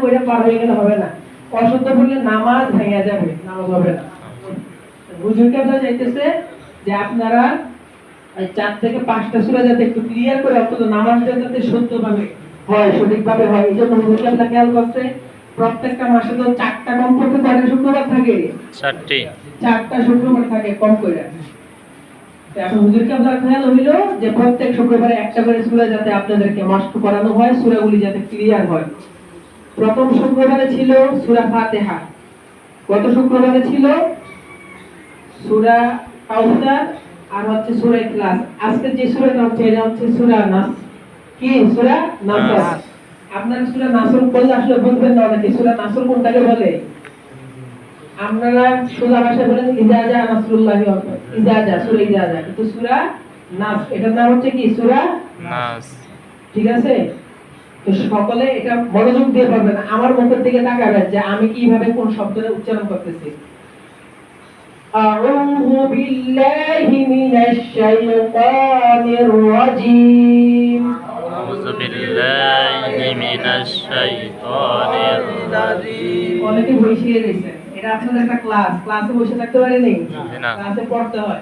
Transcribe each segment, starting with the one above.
পড়লে পার হয়ে গেলে হবে না। অশুদ্ধ পড়লে নামাজ ভেঙে যাবে নামাজ হবে না। যে আপনারা এই চার থেকে পাঁচটা সূরা যাতে একটু ক্লিয়ার করে অন্তত নামাজটা যাতে শুদ্ধভাবে হয় সঠিকভাবে হয় এই জন্য খেয়াল করছে প্রত্যেকটা মাসে তো চারটা কমপক্ষে কয়টা শুক্রবার থাকে। চারটি। চারটা শুক্রবার থাকে কম করে। এখন হুজুরকে আপনার খেয়াল হইল যে প্রত্যেক শুক্রবারে একটা করে সূরা যাতে আপনাদেরকে মস্ত করানো হয় সূরাগুলি যাতে ক্লিয়ার হয়। প্রথম শুক্রবারে ছিল সূরা ফাতিহা। গত শুক্রবারে ছিল? সূরা কাউসার আর হচ্ছে সূরা ইখলাস। আজকে যে সূরাটা হচ্ছে এটা হচ্ছে সূরা নাস। কি? সূরা। আপনারা সূরা নাসর বললে আসলে বুঝবেন না অনেকে। সূরা নাসর কোনটাকে বলে? আপনারা সোজা ভাষায় বলেন ইজাজা নাসরুল্লাহ ইজাজা সূরা ইজাজা। কিন্তু সূরা নাস এটার নাম হচ্ছে কি? সূরা নাস। ঠিক আছে? তো সকলে এটা মনোযোগ দিয়ে পড়বেন আমার মুখের দিকে তাকাবেন যে আমি কিভাবে কোন শব্দটা উচ্চারণ করতেছি أعوذ بالله من الشيطان الرجيم أعوذ بالله من الشيطان الرجيم অনেকে বসে রয়েছেন এটা আপনাদের একটা ক্লাস ক্লাসে বসে থাকতে পারেনি না। ক্লাসে পড়তে হয়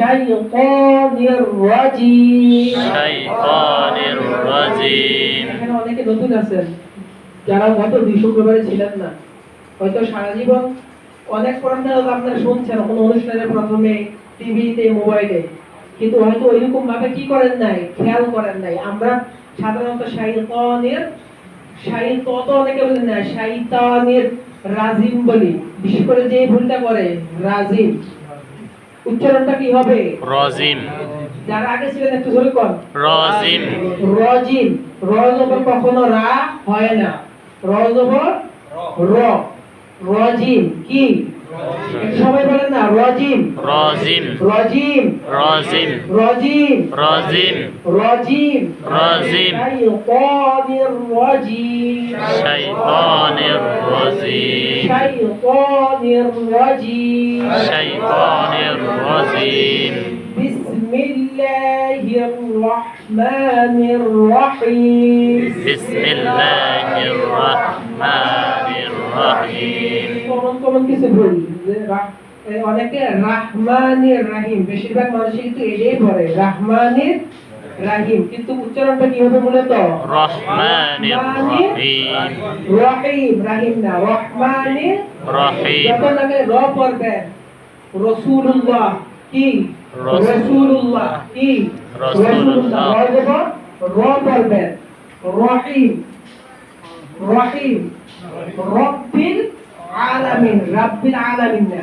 শাইতানির রাজিম। শাইতানির রাজিম। এখানে অনেকে নতুন আছেন যারা গত দুই ছিলেন না। হয়তো সারা জীবন অনেক কোরআন আপনারা শুনছেন কোনো অনুষ্ঠানের প্রথমে টিভিতে মোবাইলে। কিন্তু হয়তো ওইরকম ভাবে কি করেন নাই খেয়াল করেন নাই। আমরা সাধারণত শাইতানের শাইতত অনেকে বলেন না শাইতানের রাজিম বলি। বিশেষ করে যে ভুলটা করে রাজিম। উচ্চারণটা কি হবে? রাজিম। যার আগে ছিলেন একটু ধরে কর রাজিম। রাজিম। র কখনো রা হয় না। র র। রাজিম। কি? সবাই বলেন না। রাজিম। রাজিম। রাজিম। রাজিম। রাজিম। রাজিম। রাজিম। রাজিম। শাইতানির রাজিম। শাইতানির الرجيم শাইতানির রজিম شيطان الرجيم বিসমিল্লাহির রহমানির রহিম بسم الله الرحمن الرحيم কমন কমন কিছু ভুল যে রা- এ অনেকে রাহমানির রাহিম বেশিরভাগ মানুষ কিন্তু এটাই পড়ে রাহমানির রাহিম কিন্তু উচ্চারণটা কি হবে মূলত রহমানির রহিম। রহিম রাহিম না রহমানির রহিম। যত লাগে র পড়বেন রাসূলুল্লাহ কি? রাসূলুল্লাহ কি? রাসূলুল্লাহ। র দেব র পড়বেন রহিম রহিম। রব্বিল আলামিন রব্বিল আলামিন না।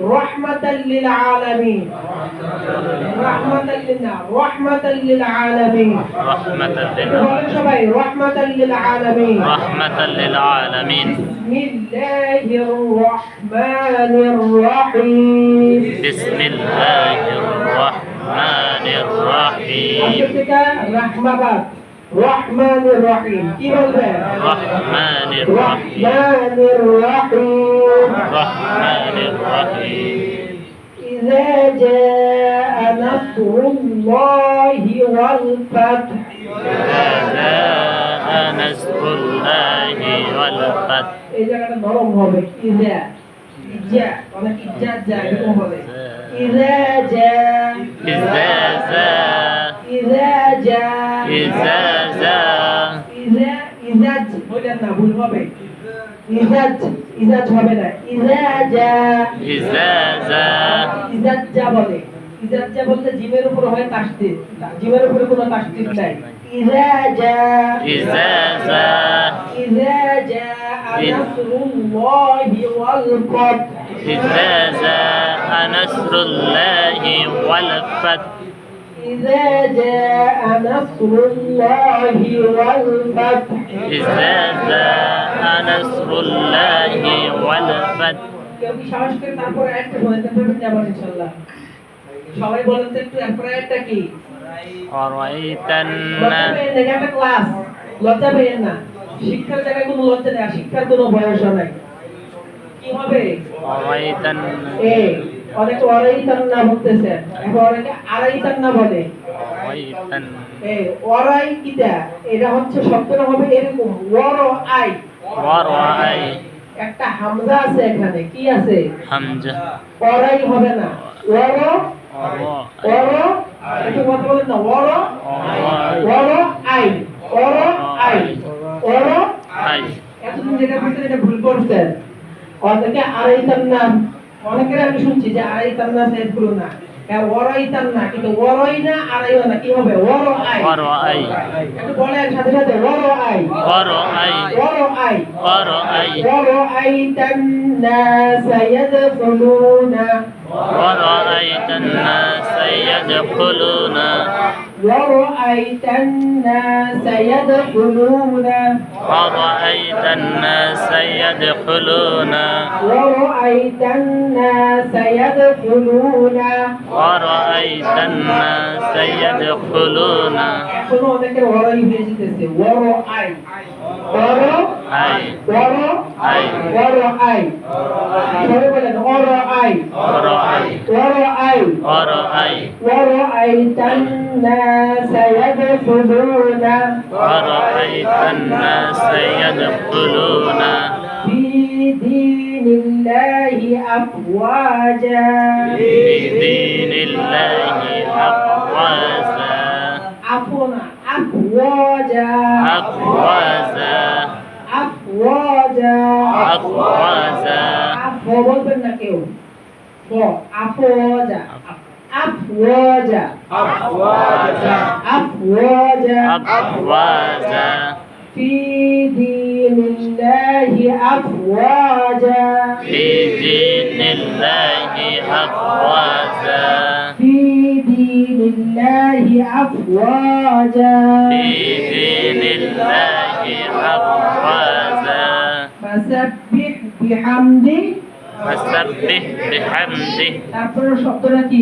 رحمة للعالمين. رحمة لنا رحمة للعالمين. رحمة لنا رحمة للعالمين. رحمة للعالمين. بسم الله الرحمن الرحيم. بسم الله الرحمن الرحيم. رحمة রহমাবাদ রহমান রহিম কি বলবেন الرحمن الرحيم রহমান রহিম الرحمن الرحيم إذا جاء نصر الله والفتح إذا جاء نصر الله والفتح এই জায়গাটা নরম হবে ইজা ইজা অনেক ইজা যা এরকম হবে ইজা যা إذا جاء ইজা যা إذا جاء ইজা ওইটার না ভুল হবে। ইজাজ ইজাজ হবে না। ইজাজা। ইজাজা। ইজাজা বলে। ইজাজা বলতে জিমের উপর হয় কাশতে জিমের উপরে কোনো কাশতে নাই। ইজাজা। ইজাজা। ইজাজা আনসরুল্লাহি ওয়াল ফাত। ইজাজা নাসরুল্লাহি ওয়াল ফাত। إذا جاء نصر الله والفتح إذا جاء نصر الله والفتح إذا جاء نصر الله والفتح কেউ কি সাহস করে তারপরে একটা বলতে পারবেন না আবার ইনশাআল্লাহ সবাই বলেন তো একটু এরপরে একটা কি ورأيت লজ্জা الناس পেয়েন না এটা একটা ক্লাস লজ্জা পেয়েন না শিক্ষার জায়গায় কোনো লজ্জা নেই আর শিক্ষার কোনো বয়স নাই কি হবে ورأيت الناس এ অনেকে অরাই তান্না বলতেছে। এখন অনেকে আরাই তান্না বলে। অরাই কিটা? এটা হচ্ছে শব্দটা হবে এরকম ওয়ার আই ওয়ার আই একটা হামজা আছে এখানে কি আছে? হামজা। অরাই হবে না। ওয়ার? ওয়ার। একটু কথা বলেন না ওয়ার? ওয়ার। আই ওয়ার। আই ওয়ার? আই। এতদিন যেটা বলছেন এটা ভুল করছেন। অনেকে আরাই তান্না অনেকের আমি শুনছি যে আড়াইতাম না সাহেবগুলো না। হ্যাঁ, ওরাইতাম না কিন্তু ওরই না আড়াইও না কি হবে? ওর আই। ওর আই। একটু বলেন সাথে সাথে ওর আই। ওর আই। ওর আই। ওর আই। ওর না ওর না ورأيت الناس يدخلون ورأيت الناس يدخلون ورأيت الناس يدخلون ورأيت الناس يدخلون এখনো অনেকের ওরাই হয়ে যেতেছে ওর আই ওর أي ওর আই। ওর আই সবাই বলেন ওর আই ورأيت ওর আই ورأيت ورأيت الناس يدخلون ورأيت الناس يدخلون في دين الله أفواجا في دين الله أفواجا عفوا أفواجا أفواجا أفواجا أفواجا أفواجا أفواجا أفواجا কেউ ব আফওয়াজা আফওয়াজা أفواجا আফওয়াজা أفواجا في دين الله أفواجا في دين الله أفواجا في دين الله أفواجا في دين الله أفواجا فسبح بحمده فسبح بحمده তারপরে শব্দটা কি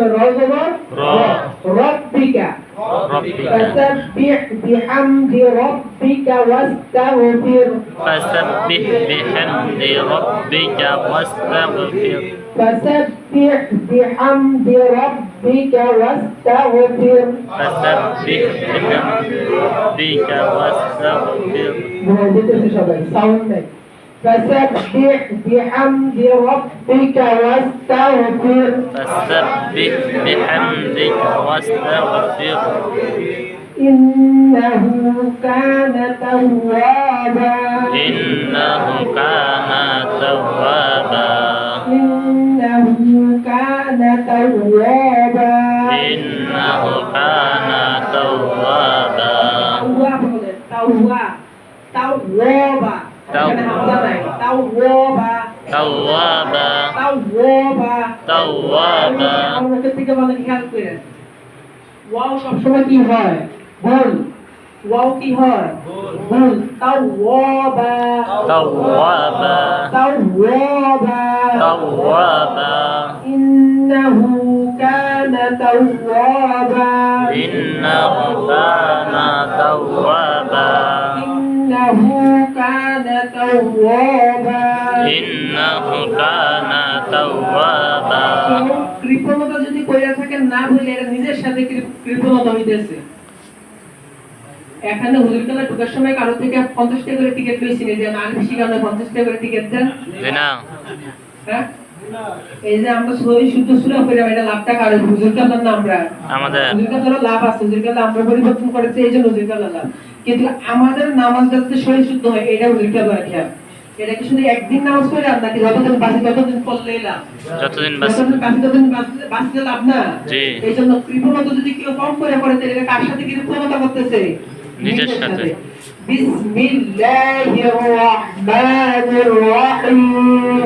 র একটু বলেন সবাই র জবর র। রব্বিকা ربك فسبح بحمد ربك واستغفر فسبح بحمد ربك واستغفر فسبح بحمد ربك واستغفر فسبح بحمد ربك واستغفر فسبح بحمد ربك واستغفر. فسبح بحمدك واستغفر. إنه كان توابا. إنه كان তোমাদের খেয়াল করেন ওয়াও সবসময় কি হয়? ভুল ওয়াও কি হয়? ভুল তাও ওয়াবা তাও ওয়াবা তাও ওয়াবা তাও ওয়াবা ইন্নাহু কানা তাওয়াবা ইন্নাহু কানা তাওয়াবা ইন্নাহু কানা তাওয়াবা ইন্নাহু কানা তাওয়াবা কৃপণ না ভুলে এটা নিজের সাথে কৃ- কৃপণতা হইতেছে। এখানে হুজুর কালা ঢোকার সময় কারও থেকে পঞ্চাশ টাকা করে টিকিট লইছি যে আর বেশি কারণে পঞ্চাশ টাকা করে টিকিট দেন। না হ্যাঁ? এই যে আমরা সই শুদ্ধ সুরা করে এটা লাভটা কারও? হুজুর কালার না আমরা? আমাদের। হুজুর কালার লাভ আছে হুজুর কালার আমরা পরিবর্তন করেছি এই জন্য হুজুর কালার লাভ কিন্তু আমাদের নামাজ যাতে সই শুদ্ধ হয় এটা হুজুর কালার খেয়াল এটা কি শুধু একদিন নামাজ পড়ে নাকি যতদিন বাঁচি ততদিন পড়লেই লাভ? যতদিন বাঁচি। ততদিন বাঁচলে লাভ না? জি। এই জন্য কৃপণতা যদি কেউ কম করে পড়ে তাহলে এটা কার সাথে কৃপণতা করতেছে? নিজের সাথে। বিসমিল্লাহির রহমানির রহিম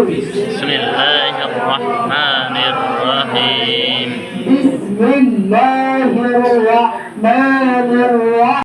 বিসমিল্লাহির রহমানির রহিম। বিসমিল্লাহির রহমানির রহিম।